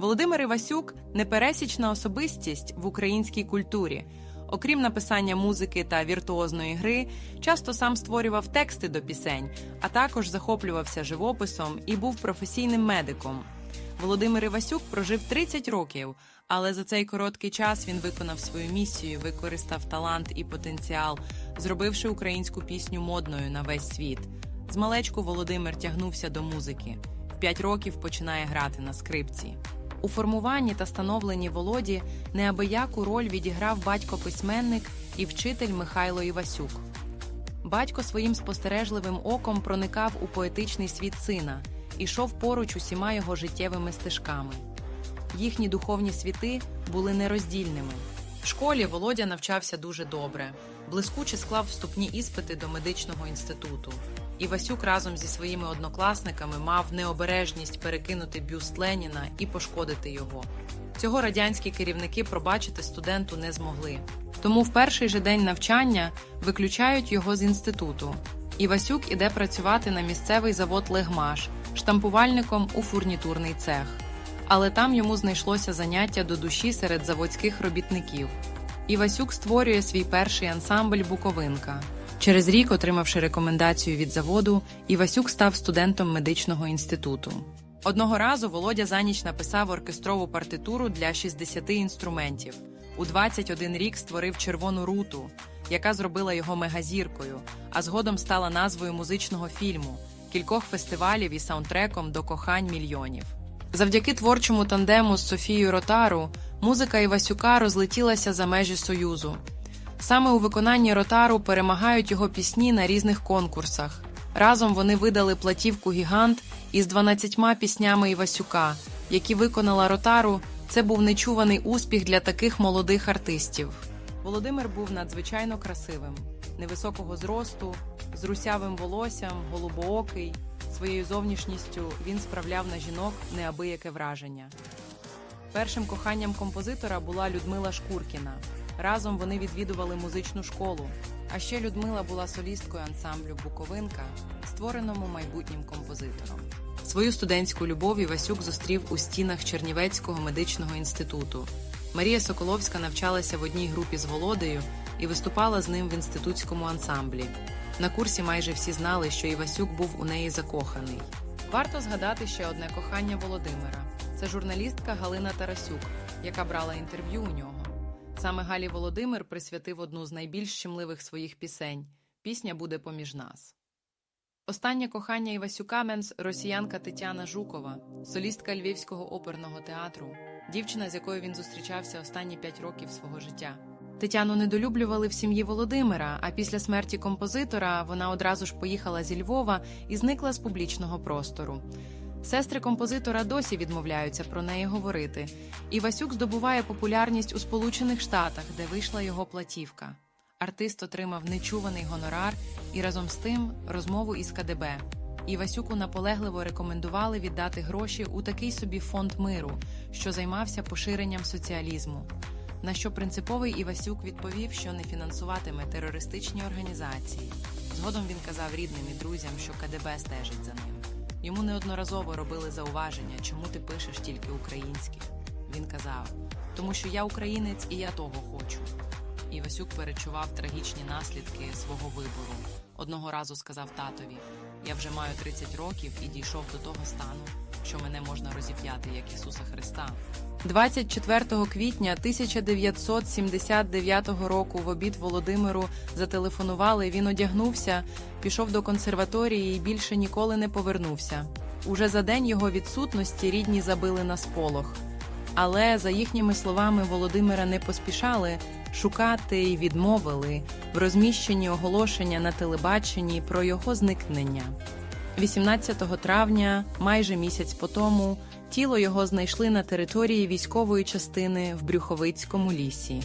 Володимир Івасюк непересічна особистість в українській культурі. Окрім написання музики та віртуозної гри, часто сам створював тексти до пісень, а також захоплювався живописом і був професійним медиком. Володимир Івасюк прожив 30 років, але за цей короткий час він виконав свою місію, використав талант і потенціал, зробивши українську пісню модною на весь світ. Змалечку Володимир тягнувся до музики. В 5 років починає грати на скрипці. У формуванні та становленні Володі неабияку роль відіграв батько-письменник і вчитель Михайло Івасюк. Батько своїм спостережливим оком проникав у поетичний світ сина, ішов поруч усіма його життєвими стежками. Їхні духовні світи були нероздільними. В школі Володя навчався дуже добре, блискуче склав вступні іспити до медичного інституту. Івасюк разом зі своїми однокласниками мав необережність перекинути бюст Леніна і пошкодити його. Цього радянські керівники пробачити студенту не змогли. Тому в перший же день навчання виключають його з інституту. Івасюк іде працювати на місцевий завод Легмаш, штампувальником у фурнітурний цех. Але там йому знайшлося заняття до душі серед заводських робітників. Івасюк створює свій перший ансамбль Буковинка. Через рік, отримавши рекомендацію від заводу, Івасюк став студентом медичного інституту. Одного разу Володя за ніч написав оркестрову партитуру для 60 інструментів. У 21 рік створив червону руту, яка зробила його мегазіркою, а згодом стала назвою музичного фільму, кількох фестивалів і саундтреком до кохань мільйонів. Завдяки творчому тандему з Софією Ротару музика Івасюка розлетілася за межі Союзу. Саме у виконанні Ротару перемагають його пісні на різних конкурсах. Разом вони видали платівку Гігант із 12 піснями Івасюка, які виконала Ротару. Це був нечуваний успіх для таких молодих артистів. Володимир був надзвичайно красивим, невисокого зросту, з русявим волоссям, голубоокий. Своєю зовнішністю він справляв на жінок неабияке враження. Першим коханням композитора була Людмила Шкуркіна. Разом вони відвідували музичну школу. А ще Людмила була солісткою ансамблю Буковинка, створеному майбутнім композитором. Свою студентську любов Івасюк зустрів у стінах Чернівецького медичного інституту. Марія Соколовська навчалася в одній групі з Володею і виступала з ним в інститутському ансамблі. На курсі майже всі знали, що Івасюк був у неї закоханий. Варто згадати ще одне кохання Володимира: це журналістка Галина Тарасюк, яка брала інтерв'ю у нього. Саме Галі Володимир присвятив одну з найбільш щемливих своїх пісень пісня буде поміж нас. Останнє кохання Івасюка Менс росіянка Тетяна Жукова, солістка Львівського оперного театру, дівчина, з якою він зустрічався останні п'ять років свого життя. Тетяну недолюблювали в сім'ї Володимира, а після смерті композитора вона одразу ж поїхала зі Львова і зникла з публічного простору. Сестри композитора досі відмовляються про неї говорити. Івасюк здобуває популярність у Сполучених Штатах, де вийшла його платівка. Артист отримав нечуваний гонорар і разом з тим розмову із КДБ. Івасюку наполегливо рекомендували віддати гроші у такий собі фонд миру, що займався поширенням соціалізму. На що принциповий Івасюк відповів, що не фінансуватиме терористичні організації. Згодом він казав рідним і друзям, що КДБ стежить за ним. Йому неодноразово робили зауваження, чому ти пишеш тільки українське. Він казав: тому що я українець і я того хочу. І Васюк перечував трагічні наслідки свого вибору. Одного разу сказав татові: Я вже маю 30 років і дійшов до того стану, що мене можна розіп'яти, як Ісуса Христа. 24 квітня 1979 року в обід Володимиру зателефонували. Він одягнувся, пішов до консерваторії і більше ніколи не повернувся. Уже за день його відсутності рідні забили на сполох. Але, за їхніми словами, Володимира не поспішали шукати і відмовили в розміщенні оголошення на телебаченні про його зникнення. 18 травня, майже місяць по тому, тіло його знайшли на території військової частини в Брюховицькому лісі.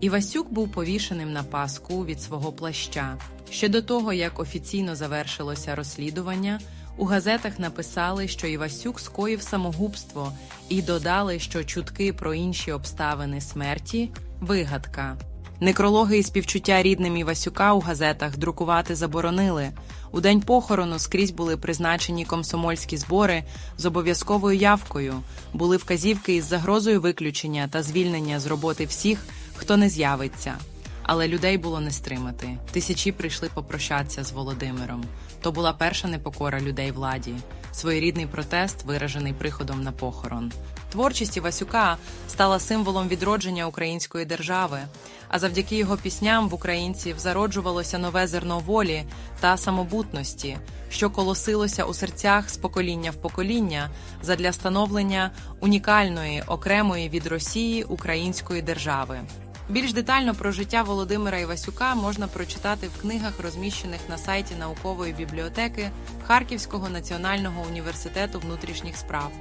Івасюк був повішеним на паску від свого плаща. Ще до того, як офіційно завершилося розслідування, у газетах написали, що Івасюк скоїв самогубство, і додали, що чутки про інші обставини смерті вигадка. Некрологи і співчуття рідним Івасюка у газетах друкувати заборонили. У день похорону скрізь були призначені комсомольські збори з обов'язковою явкою, були вказівки із загрозою виключення та звільнення з роботи всіх, хто не з'явиться. Але людей було не стримати. Тисячі прийшли попрощатися з Володимиром. То була перша непокора людей владі, своєрідний протест, виражений приходом на похорон. Творчість Івасюка стала символом відродження української держави, а завдяки його пісням в українців зароджувалося нове зерно волі та самобутності, що колосилося у серцях з покоління в покоління задля становлення унікальної, окремої від Росії української держави. Більш детально про життя Володимира Івасюка можна прочитати в книгах, розміщених на сайті наукової бібліотеки Харківського національного університету внутрішніх справ.